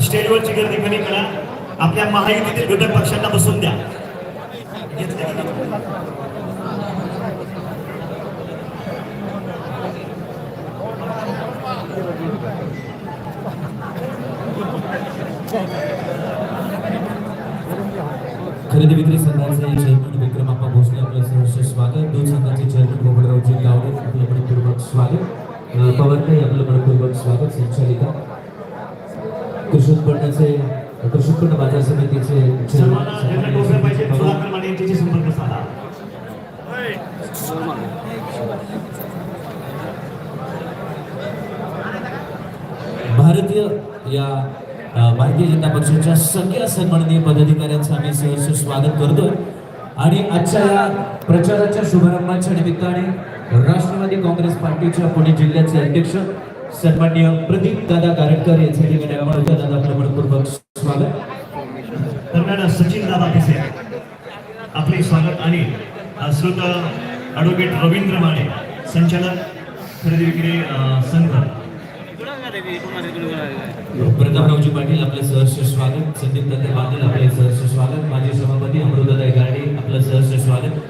स्टेजवरची गर्दी कमी करा. आपल्या महायुतीतील घटक पक्षांना बसून द्या. खरेदी विक्री संघाचे चेअरमन विक्रमाप्पा भोसले आपलं सहर्ष स्वागत. दोन संघाचे चेअरमन गोपाळरावजी गावडे आपलं मनपूर्वक स्वागत. अं, काही आपलं मनपूर्वक स्वागत. संचालिका कृषी कृषी उत्पन्न बाजार समितीचे संपर्क साधा. भारतीय या भारतीय जनता पक्षाच्या सगळ्या सन्माननीय पदाधिकाऱ्यांचं आम्ही सहर्ष स्वागत करतो. आणि आजच्या या प्रचाराच्या शुभारंभाच्या निमित्ताने राष्ट्रवादी काँग्रेस पार्टीच्या पुणे जिल्ह्याचे अध्यक्ष सन्मान्य प्रदीप दादा गारटकर यांच्या ठिकाणी आपण दादा आपलं मनपूर्वक स्वागत. दरम्यान सचिन दादा पिसे आपले स्वागत आणि श्रोत ॲडव्होकेट रवींद्र माने संचालक खरेदी विक्री संघ. प्रतापरावजी पाटील आपलं सहर्ष स्वागत. संदीप दत्ते पाटील आपले सहर्ष स्वागत. माजी सभापती अमृताताई गाडे आपलं सहर्ष स्वागत.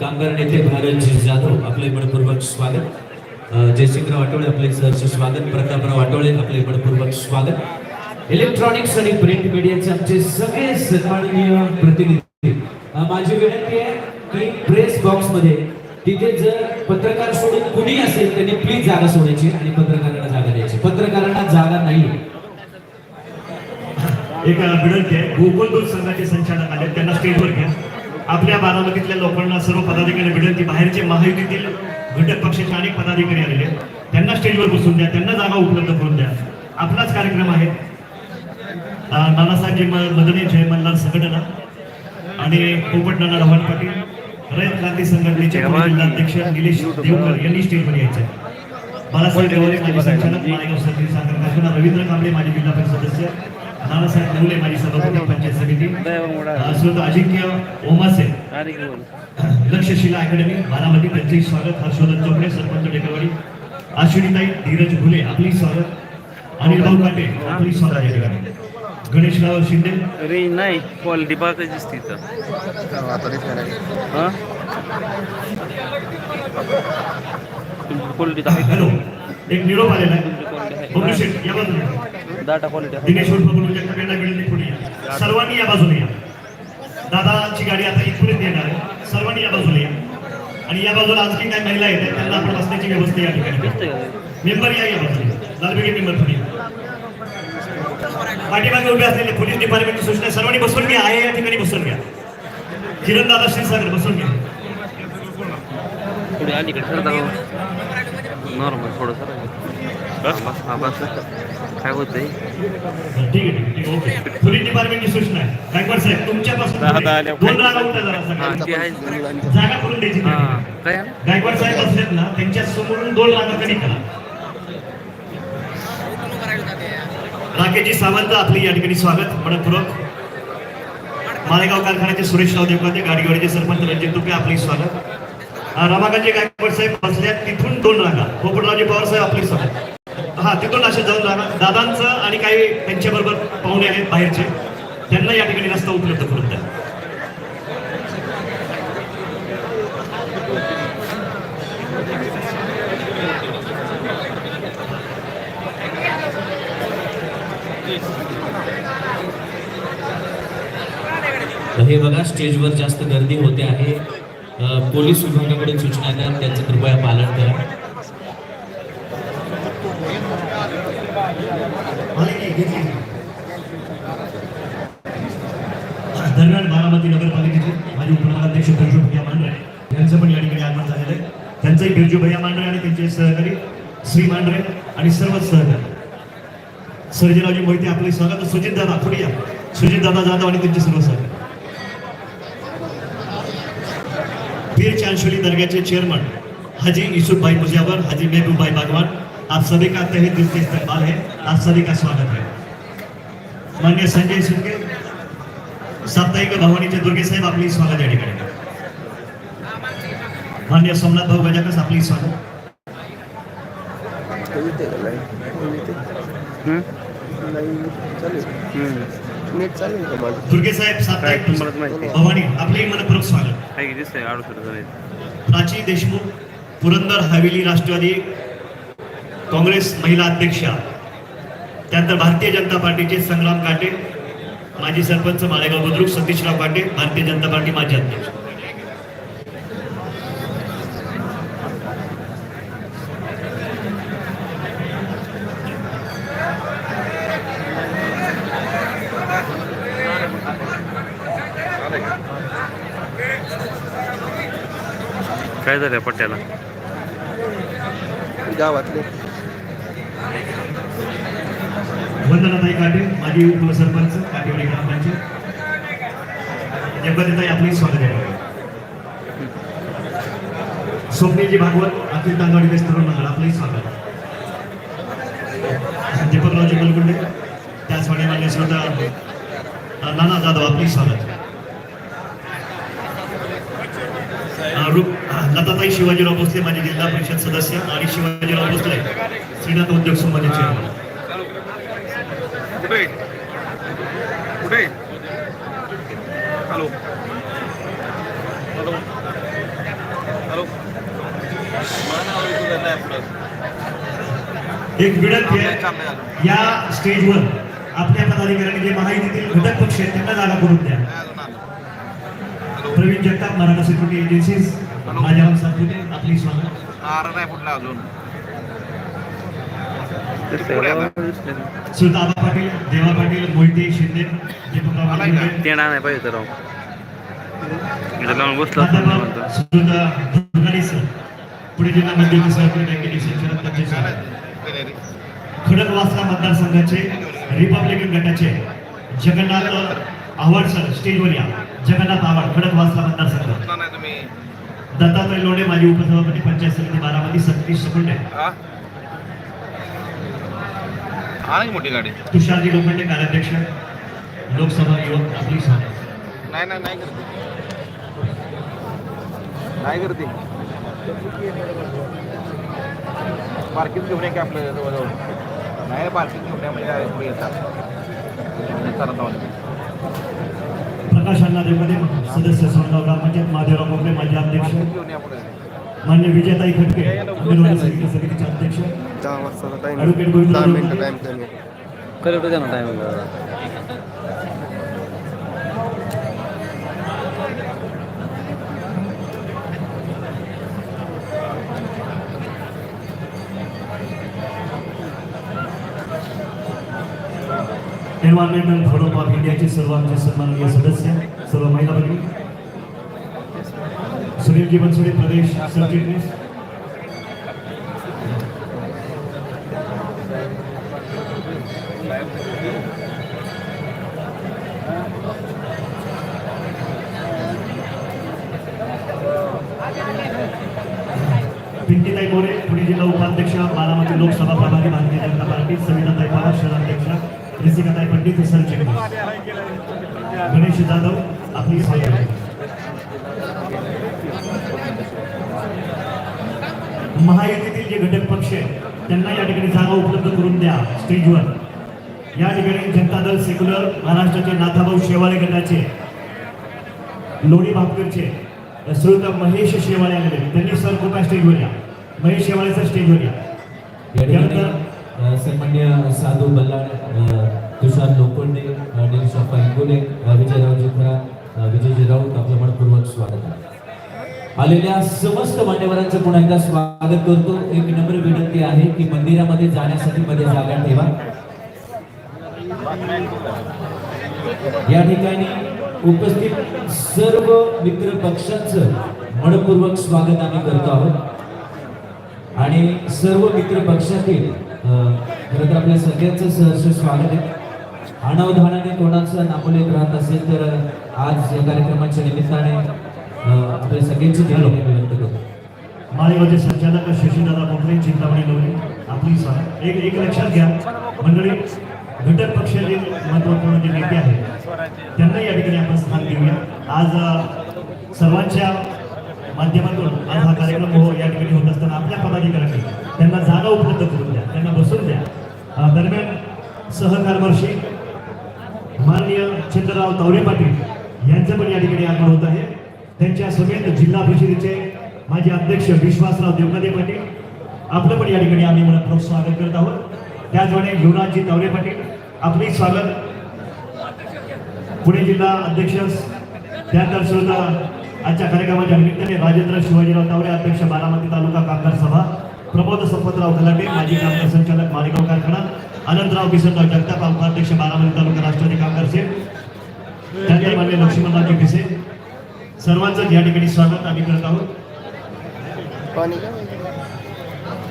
कामगार नेते भारतजी जाधव आपले मनपूर्वक स्वागत. जयसिंगराव आठवळे आपले सरचे स्वागत प्रतापराव आठवळे आपले मनपूर्वक स्वागत. इलेक्ट्रॉनिक्स आणि प्रिंट मीडियाचे आमचे सगळे सन्माननीय प्रतिनिधी. माझी विनंती आहे की प्रेस बॉक्समध्ये तिथे जर पत्रकार सोडून कुणी असेल त्यांनी प्लीज जागा सोडायची आणि पत्रकारांना जागा द्यायची. पत्रकारांना जागा नाही. एक विनंती आहे गोकुल दूध संघाचे संचालक आले त्यांना स्टेजवर घ्या. आपल्या बारामतीतल्या लोकांना सर्व पदाधिकारी विनंती बाहेरचे महायुतीतील घटक पक्षाचे अनेक पदाधिकारी आलेले आहेत. त्यांना स्टेजवर बसून द्या त्यांना जागा उपलब्ध करून द्या. आपलाच कार्यक्रम आहे. नानासाहेब नानासाहेबजी म- मदने जय मल्हार संघटना आणि पोपट नाना ढवाण पाटील रयत क्रांती संघटनेचे जिल्हाध्यक्ष निलेश देवकर यांनी स्टेजवर यायचे आहे. बाळासाहेब देवारे माजी संचालक मालेगाव सरकारी साखर कारखाना रवींद्र कांबळे माजी जिल्हा परिषद सदस्य नानासाहेब नवले माजी सभापती पंचायत समिती. श्रोत अजिंक्य ओमासे लक्षशिला अकॅडमी बारामती त्यांचेही स्वागत हर्षवर्धन चोपडे सरपंच टेकरवाडी. अश्विनीताई धीरज घुले आपली स्वागत. अनिल भाऊ काटे आपली स्वागत या ठिकाणी. गणेशराव शिंदे. रेंज नाही क्वालिटी पाहता दिसते हां? क्वालिटी आहे हॅलो एक निरोप आलेला आहे. डाटा क्वालिटी आहे. या सर्वांनी या बाजूने या. दादाची गाडी आता इथूनच येणार आहे. सर्वांनी या बाजूने या. आणि या बाजूला आणखी काही महिला आहेत त्यांना आपण बसण्याची व्यवस्था या ठिकाणी मेंबर या या बाजूने लालबेगे मेंबर पुढे या. पाठीमागे उभे असलेले पोलीस डिपार्टमेंटची सूचना सर्वांनी बसून घ्या. आहे या ठिकाणी बसून घ्या. किरण दादा क्षीरसागर बसून घ्या. पुढे अलीकडे नॉर्मल थोडंसं. हा काय होतंय गायकवाड साहेब असलेत ना त्यांच्या समोरून दोन रागा कधी करा राकेशजी सावंत आपले या ठिकाणी स्वागत मनपूर्वक मालेगाव कारखान्याचे सुरेशराव देवकाते गाडीवाडीचे सरपंच रणजित तुपे आपले स्वागत रमाकांतजी गायकवाड साहेब बसल्यात तिथून दोन रागा पोपटरावजी पवार साहेब आपले स्वागत हा तिथून असे जाऊन जाणार. दादांचं आणि काही त्यांच्याबरोबर पाहुणे आहेत बाहेरचे. त्यांना या ठिकाणी रस्ता उपलब्ध करून द्या. हे बघा स्टेजवर जास्त गर्दी होते आहे. पोलीस विभागाकडून सूचना द्या त्यांचं कृपया पालन करा. मालिके घेतली. दरम्यान बारामती नगरपालिकेचे माजी उपनगराध्यक्ष बिरजू भैया मांढरे यांचं पण या ठिकाणी आगमन झालेलं आहे. त्यांचंही बिरजू भैया मांढरे आणि त्यांचे सहकारी श्री मांढरे आणि सर्वच सहकारी. सर्जीरावजी मोहिते आपले स्वागत. सुजित दादा पुढे या. सुजित दादा जाधव आणि त्यांचे सर्व सहकारी. पीर चांशोली दर्ग्याचे चेअरमन हाजी यूसुफ भाई मुजावर हाजी महबूब भाई बागवान आप सभी का तहे दिल से इस्तेमाल है। आप सभी का स्वागत है। मान्य संजय सुनके साप्ताहिक भवानीचे दुर्गे साहेब आपली स्वागत या ठिकाणी. मान्य सोमनाथ भाऊ गजाकस आपली स्वागत. हं? दुर्गे साहेब भवानी आपलेही मनपूर्वक स्वागत. प्राची देशमुख पुरंदर हवेली राष्ट्रवादी काँग्रेस महिला अध्यक्षा त्यानंतर भारतीय जनता पार्टीचे संग्राम काटे माजी सरपंच मालेगाव बुद्रुक सतीशराव काटे भारतीय जनता पार्टी माजी अध्यक्ष. काय झालं पट्ट्याला? गावातले. वंदनाताई काटे माजी उपसरपंच काटेवाडी ग्रामपंचायत. जगताई आपले स्वागत आहे. स्वप्नीजी भागवत अखिल तांदवाडी बेस तरुण मंडळ आपलंही स्वागत. दीपकरावजी बलगुंडे त्याचप्रमाणे मान्य श्रोता नाना जाधव आपलंही स्वागत. लताताई शिवाजीराव भोसले माझे जिल्हा परिषद सदस्य आणि शिवाजीराव भोसले श्रीनाथ उद्योग संघाचे कुठे? कुठे? हॅलो. हॅलो. हॅलो. एक विनंती आहे या स्टेजवर आपल्या पदाधिकाऱ्यांनी जे महायुतीतील घटक पक्ष आहेत त्यांना जागा करून द्या. प्रवीण जगताप मराठा सिक्युरिटी एजन्सीज सातपुते आपली स्वागत. नाही अजून. पाटील देवा पाटील मोहिते शिंदे ते नाही पाहिजे तर राव इथं लावून बसला पुणे जिल्हा सहकारी बँकेचे खडकवासला मतदारसंघाचे रिपब्लिकन गटाचे जगन्नाथ आव्हाड सर स्टेजवर या जगन्नाथ आव्हाड खडकवासला मतदारसंघ दत्तात्रय लोणे माजी उपसभापती पंचायत समिती बारामती सतीश सकुंडे. मोठी गाडी। तुषारजी लोखंडे कार्याध्यक्ष लोकसभा युवक आपली नाही नाही नाही करते। नाही करते। पार्किंग घेऊन ये की आपलं जवळजवळ नाही पार्किंग घेऊन या म्हणजे पुढे येतात. प्रकाश अण्णा देवकडे सदस्य सोनगाव ग्रामपंचायत महादेवराव कोपरे माजी अध्यक्ष मान्य विजयताई खटके अंगणवाडी समिती समितीचे अध्यक्ष. दहा वाजता time advocate. Time environmental forum of इंडियाचे सर्व आमचे सन्माननीय सदस्य सर्व महिला भगिनी सुनील बनसोडे प्रदेश सरचिटणीस पिंकीताई मोरे पुणे जिल्हा उपाध्यक्ष बारामती लोकसभा प्रभारी भारतीय जनता पार्टी सविताताई पवार शहराध्यक्ष रिसिकाताई पंडित सरचिटणीस गणेश जाधव आपली सहाय्य महायुतीतील जे घटक पक्ष आहेत त्यांना या ठिकाणी जागा उपलब्ध करून द्या स्टेजवर. या ठिकाणी जनता दल सेक्युलर महाराष्ट्राचे नाथाभाऊ शेवाळे गटाचे लोणी भापकरचे श्रोता महेश शेवाळे आलेले. त्यांनी सर कृपया स्टेजवर या. महेश शेवाळे सर स्टेजवर या. सन्मान्य साधू बल्लाळ तुषार लोखंडे अ, निलेशप्पा इंगोले अ, विजयरावजी खरा अ, विजयजी राऊत आपलं मनपूर्वक स्वागत आहे. आलेल्या समस्त मान्यवरांचं पुन्हा एकदा स्वागत करतो. एक नम्र विनंती आहे की मंदिरामध्ये जाण्यासाठी मध्ये जागा ठेवा. या ठिकाणी उपस्थित सर्व मित्र पक्षांचं मनपूर्वक स्वागत आम्ही करतो आहोत. आणि सर्व मित्र पक्षातील खरं तर आपल्या सगळ्यांचं सहर्ष स्वागत आहे. अनावधानाने कोणाचं नामोल्लेख राहत असेल तर आज या कार्यक्रमाच्या निमित्ताने आपल्या सगळ्यांची दिली व्यक्त करतो माळेगावचे संचालक शशीदादा बोंबले चिंतामणी लोणी आपली सहा. एक एक लक्षात घ्या. मंडळी घटक पक्षाचे महत्त्वपूर्ण जे नेते आहेत त्यांना या ठिकाणी आपण स्थान देऊया. आज सर्वांच्या माध्यमातून आज हा कार्यक्रम हो या ठिकाणी होत असताना आपल्या पदाधिकाऱ्यांनी त्यांना जागा उपलब्ध करून द्या त्यांना बसून द्या. दरम्यान सहकारवर्षी माननीय चंद्रराव तावरे पाटील यांचं पण या ठिकाणी आगमन होत आहे. त्यांच्या सगळ्या जिल्हा परिषदेचे माजी अध्यक्ष विश्वासराव देवगदे पाटील आपलं पण या ठिकाणी आम्ही मनपूर्वक स्वागत करत आहोत. त्याचप्रमाणे युवराजजी तावरे पाटील आपले स्वागत. पुणे जिल्हा अध्यक्ष त्यानंतर सुद्धा आजच्या कार्यक्रमाच्या निमित्ताने राजेंद्र शिवाजीराव तावरे अध्यक्ष बारामती तालुका कामगार सभा प्रमोद संपतराव खलाटे माजी कामगार संचालक मालेगाव कारखाना अनंतराव किसनराव जगताप उपाध्यक्ष बारामती तालुका राष्ट्रवादी कामगार सेल त्यानंतर मान्य लक्ष्मणरावजी भिसे सर्वांचं या ठिकाणी स्वागत आम्ही करत आहोत. पाणी का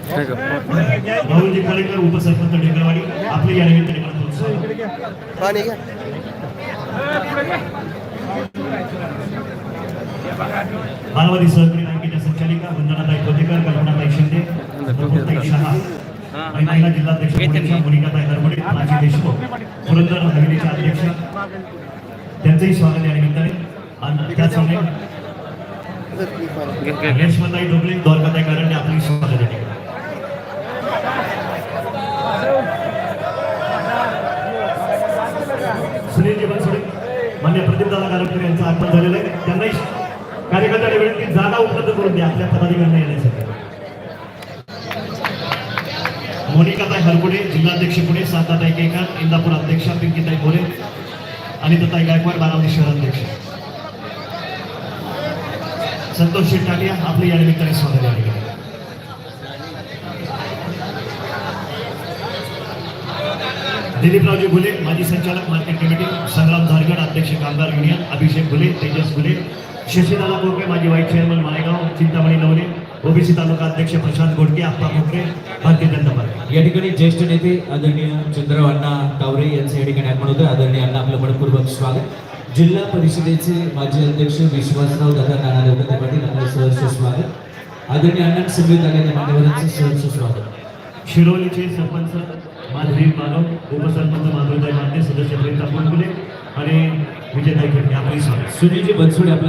ठीक आहे राहुलजी कोलेकर उपसरपंच ढेकरवाडी आपले या निमित्ताने बारामती सहकारी बँकेच्या संचालिका वंदनाताई कोतेकर कल्पनाताई शिंदे शहा महिला जिल्हाध्यक्ष मोनिकाताई हरवडे राजी देशमुख पुरंदर हवेलीच्या अध्यक्ष. त्यांचंही स्वागत या निमित्ताने. डोबळे द्वारकाताई कारंडे आपली स्वागत या ठिकाणी सुनीलजी बनसोडे मान्य प्रदीपदादा गारटकर यांचं आगमन झालेलं आहे. त्यांनाही कार्यकर्त्यांनी विनंती जागा उपलब्ध करून द्या. आपल्या पदाधिकाऱ्यांना येण्यासाठी. मोनिकाताई हरकुडे जिल्हाध्यक्ष पुणे शांताताई केकर इंदापूर अध्यक्षा पिंकीताई मोरे आणि दत्ताई गायकवाड बारामती शहराध्यक्ष. संतोष शेट्टालिया आपले या निमित्ताने स्वागत या ठिकाणी दिलीपरावजी भुले माजी संचालक मार्केट कमिटी संग्राम धारगड अध्यक्ष कामगार युनियन अभिषेक भुले तेजस भुले शशीदादा कोकरे माजी vice chairman Malegaon Chintamani Navale OBC taluka अध्यक्ष प्रशांत गोडके आप्पा कोकरे भारतीय जनता पार्टी. या ठिकाणी ज्येष्ठ नेते आदरणीय चंद्रराव अण्णा तावरे यांचं या ठिकाणी आगमन होतं आदरणीय अण्णा आपलं मनपूर्वक स्वागत. जिल्हा परिषदेचे माजी अध्यक्ष विश्वासराव दादा नाना देवकते पाटील आपलं सहर्ष स्वागत. आदरणीय अण्णा समेत आलेल्या मान्यवरांचं सहर्ष स्वागत. शिरोलीचे सरपंच माधवी मानव उपसरपंच माधवताई माते सदस्य प्रियंका पुलकुले आणि विजयताई खडके आपली स्वागत. सुनीलजी बनसोडे आपलं